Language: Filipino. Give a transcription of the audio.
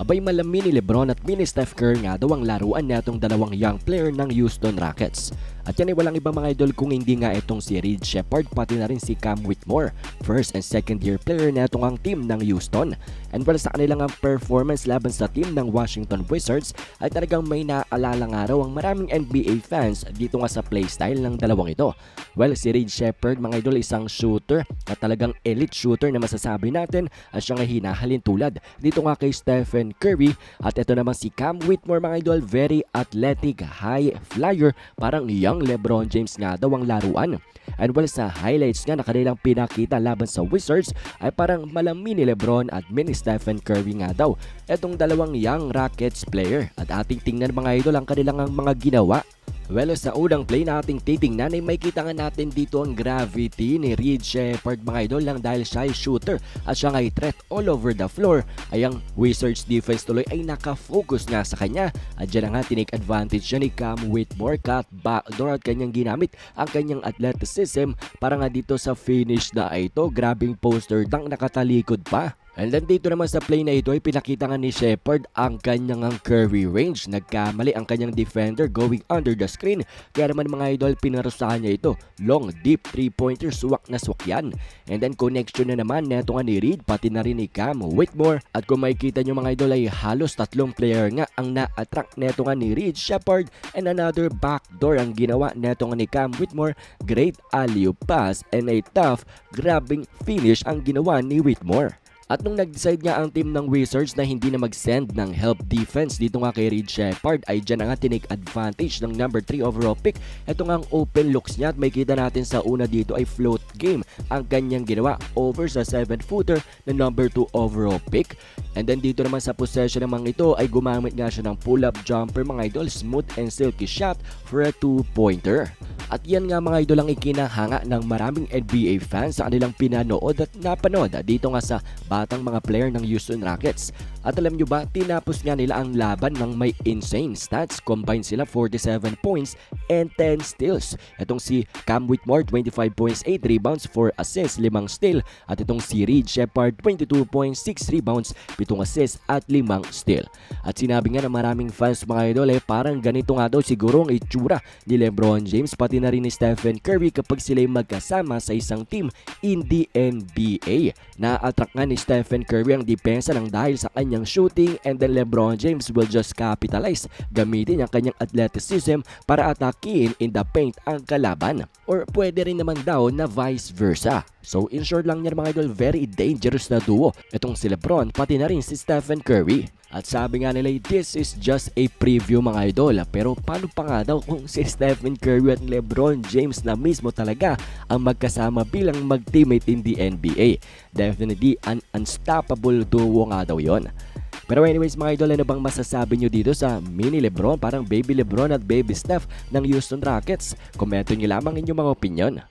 Abay malami ni Lebron at mini Steph Curry nga daw ang laruan netong dalawang young player ng Houston Rockets. At yan ay walang ibang mga idol kung hindi nga itong si Reed Shepard pati na rin si Cam Whitmore. First and second year player netong ang team ng Houston. And well sa kanilang ang performance laban sa team ng Washington Wizards ay talagang may naaalala nga raw ang maraming NBA fans dito nga sa playstyle ng dalawang ito. Well si Reed Shepard mga idol isang shooter at talagang elite shooter na masasabi natin at siya nga hinahalin tulad dito nga kay Stephen Curry. At ito naman si Cam Whitmore mga idol very athletic high flyer parang young Lebron James nga daw ang laruan. And well sa highlights nga na kanilang pinakita laban sa Wizards ay parang malami ni Lebron at mini Stephen Curry nga daw etong dalawang young Rockets player. At ating tingnan mga idol ang kanilang ang mga ginawa Well, sa unang play na ating titingnan ay may kita nga natin dito ang gravity ni Reed Shepard mga idol lang dahil siya ay shooter at siya ay threat all over the floor. Ay ang Wizards defense tuloy ay nakafocus nga sa kanya. At dyan nga tinake advantage siya ni Cam Whitmore cut backdoor at kanyang ginamit ang kanyang athleticism para nga dito sa finish na ito. Grabing poster dunk nakatalikod pa And then dito naman sa play na ito ay pinakita nga ni Shepard ang kanyang ang curry range. Nagkamali ang kanyang defender going under the screen. Kaya naman mga idol pinarusahan niya ito. Long, deep, 3-pointer, suwak na suwak yan. And then connection na naman neto nga ni Reed pati na rin ni Cam Whitmore. At kung makikita nyo mga idol ay halos tatlong player nga ang na-attract neto nga ni Reed Shepard and another backdoor ang ginawa neto nga ni Cam Whitmore. Great alley pass and a tough grabbing finish ang ginawa ni Whitmore. At nung nag-decide nga ang team ng Wizards na hindi na mag-send ng help defense dito nga kay Reed Shepard ay dyan na nga tinake advantage ng number 3 overall pick. Ito nga ang open looks niya at may kita natin sa una dito ay float game ang kanyang ginawa over sa 7-footer na number 2 overall pick. And then dito naman sa possession naman ito ay gumamit nga siya ng pull-up jumper mga idol, smooth and silky shot for a 2-pointer. At yan nga mga idol ang ikinahanga ng maraming NBA fans sa kanilang pinanood at napanood dito nga sa batang mga player ng Houston Rockets. At alam nyo ba, tinapos nga nila ang laban ng may insane stats. Combined sila 47 points and 10 steals. Itong si Cam Whitmore, 25 points, 8 rebounds, 4 assists, 5 steal. At itong si Reed Shepard, 22 points, 6 rebounds, 7 assists at 5 steal. At sinabi nga ng maraming fans mga idol eh, parang ganito nga daw siguro ang itsura ni Lebron James pati na rin ni Stephen Curry kapag sila'y magkasama sa isang team in the NBA. Na-attract nga ni Stephen Curry ang depensa ng dahil sa kanyang shooting and then Lebron James will just capitalize gamitin ang kanyang athleticism para atakiin in the paint ang kalaban. Or pwede rin naman daw na vice versa. So in short lang yan mga idol, very dangerous na duo. Itong si Lebron pati na rin si Stephen Curry. At sabi nga nila, this is just a preview mga idol. Pero paano pa nga daw kung si Stephen Curry at Lebron James na mismo talaga ang magkasama bilang mag-teammate in the NBA? Definitely an unstoppable duo nga daw yon. Pero anyways mga idol, ano bang masasabi nyo dito sa mini Lebron, parang baby Lebron at baby Steph ng Houston Rockets? Komento nyo lamang inyong mga opinion.